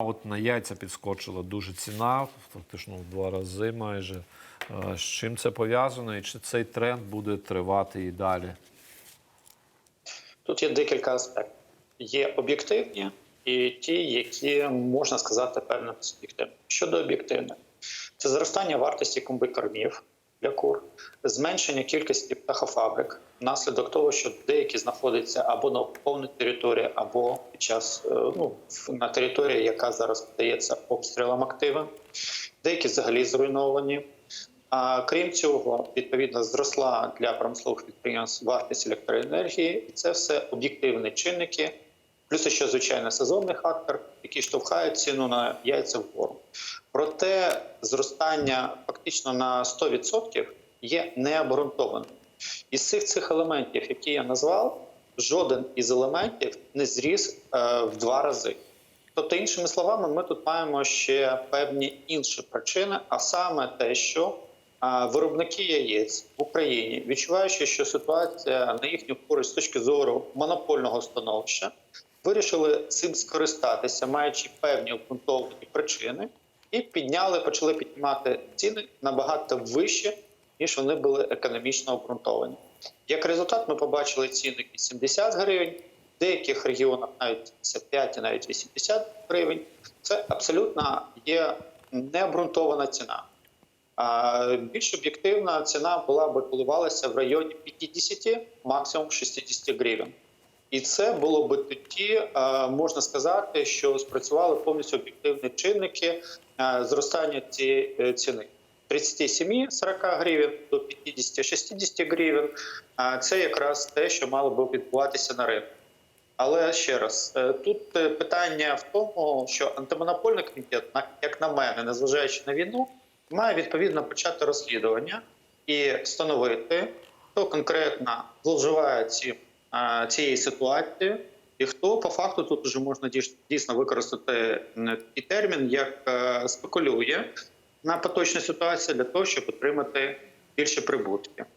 От на яйця підскочила дуже ціна, фактично в два рази майже. Е, З чим це пов'язано і чи цей тренд буде тривати і далі? Тут є декілька аспектів. Є об'єктивні і ті, які можна сказати певно суб'єктивні. Щодо об'єктивних, це зростання вартості комбикормів для кур, зменшення кількості птахофабрик внаслідок того, що деякі знаходяться або на окупованій території, або під час е, ну, на території, яка зараз піддається обстрілам активам, деякі взагалі зруйновані. А крім цього, відповідно, зросла для промислових підприємств вартість електроенергії, і це все об'єктивні чинники. Плюс ще звичайно сезонний фактор, який штовхає ціну на яйця вгору. Проте зростання фактично на 100% є необґрунтованим. Із цих цих елементів, які я назвав, жоден із елементів не зріс е, в два рази. Тобто, іншими словами, ми тут маємо ще певні інші причини, а саме те, що а, виробники яєць в Україні, відчуваючи, що ситуація на їхню користь з точки зору монопольного становища, вирішили цим скористатися, маючи певні обґрунтовані причини, і підняли, почали піднімати ціни набагато вище, ніж вони були економічно обґрунтовані. Як результат, ми побачили ціни і 70 гривень, в деяких регіонах навіть 75 і навіть 80 гривень. Це абсолютно є необґрунтована ціна. А більш об'єктивна ціна була би коливалася в районі 50, максимум 60 гривень. І це було би тоді, е, можна сказати, що спрацювали повністю об'єктивні чинники е, зростання цієї е, ціни. 37-40 гривень до 50-60 гривень. Це якраз те, що мало би відбуватися на ринку. Але ще раз, тут питання в тому, що антимонопольний комітет, як на мене, незважаючи на війну, має відповідно почати розслідування і встановити, хто конкретно зловживає ці, цією ситуацією, і хто по факту тут вже можна дійс- дійсно використати і термін, як е, спекулює на поточній ситуації для того, щоб отримати більше прибутки.